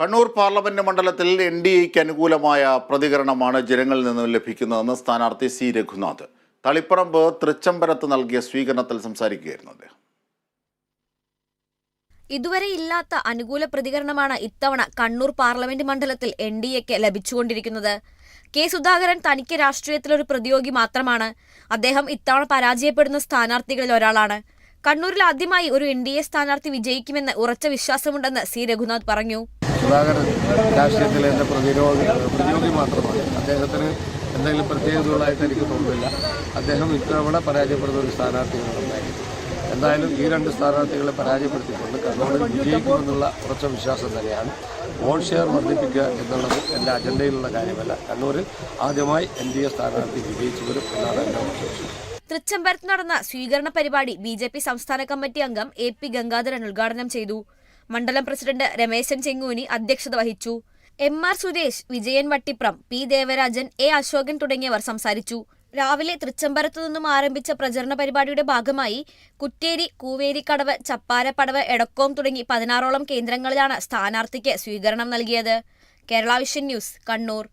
Kannur parliament മണ്ഡലത്തിൽ N D എക്ക് അനുകൂലമായ പ്രതികരണമാണ് ജനങ്ങളിൽ നിന്നും ലഭിക്കുന്നതെന്ന് സ്ഥാനാർത്ഥി സി രഘുനാഥ്. തളിപ്പറമ്പ് തൃച്ചംബരത്ത് നൽകിയ സ്വീകരണത്തിൽ സംസാരിക്കുകയായിരുന്നു അദ്ദേഹം. ഇതുവരെ ഇല്ലാത്ത അനുകൂല പ്രതികരണമാണ് ഇത്തവണ കണ്ണൂർ പാർലമെന്റ് മണ്ഡലത്തിൽ എൻ ഡി എക്ക് ലഭിച്ചുകൊണ്ടിരിക്കുന്നത്. കെ സുധാകരൻ തനിക്ക് രാഷ്ട്രീയത്തിലൊരു പ്രതിയോഗി മാത്രമാണ്. അദ്ദേഹം ഇത്തവണ പരാജയപ്പെടുന്ന സ്ഥാനാർത്ഥികളിൽ ഒരാളാണ്. കണ്ണൂരിൽ ആദ്യമായി ഒരു എൻ ഡി എ സ്ഥാനാർത്ഥി വിജയിക്കുമെന്ന് ഉറച്ച വിശ്വാസമുണ്ടെന്ന് സി രഘുനാഥ് പറഞ്ഞു. സുധാകരൻ രാഷ്ട്രീയത്തിലെ എന്റെ പ്രതിരോധി പ്രതിയോഗി മാത്രമാണ്. അദ്ദേഹത്തിന് എന്തെങ്കിലും പ്രത്യേകതകളായിട്ട് എനിക്ക് തോന്നുന്നില്ല. അദ്ദേഹം ഇത്തവണ പരാജയപ്പെടുന്ന ഒരു സ്ഥാനാർത്ഥികളുണ്ടായിരുന്നു എന്തായാലും ഈ രണ്ട് സ്ഥാനാർത്ഥികളെ പരാജയപ്പെടുത്തിക്കൊണ്ട് കണ്ണൂരിൽ വിജയിക്കുമെന്നുള്ള ഉറച്ച വിശ്വാസം തന്നെയാണ്. വോട്ട് ഷെയർ വർദ്ധിപ്പിക്കുക എന്നുള്ളത് എന്റെ അജണ്ടയിലുള്ള കാര്യമല്ല. കണ്ണൂരിൽ ആദ്യമായി എൻ ഡി എ സ്ഥാനാർത്ഥി വിജയിച്ചു വരും എന്നാണ് എന്റെ ഉറച്ച തൃച്ചംബരത്ത് നടന്ന സ്വീകരണ പരിപാടി ബി ജെ പി സംസ്ഥാന കമ്മിറ്റി അംഗം എ പി ഗംഗാധരൻ ഉദ്ഘാടനം ചെയ്തു. മണ്ഡലം പ്രസിഡന്റ് രമേശൻ ചെങ്ങൂനി അധ്യക്ഷത വഹിച്ചു. M R Suresh Vijayan Vattiprom P Devarajan A Ashokan തുടങ്ങിയവർ സംസാരിച്ചു. രാവിലെ തൃച്ചംബരത്തു നിന്നും ആരംഭിച്ച പ്രചരണ പരിപാടിയുടെ ഭാഗമായി കുറ്റേരി കൂവേരിക്കടവ് ചപ്പാരപ്പടവ് എടക്കോം തുടങ്ങി പതിനാറോളം കേന്ദ്രങ്ങളിലാണ് സ്ഥാനാർത്ഥിക്ക് സ്വീകരണം നൽകിയത്. Kerala vision news Kannur.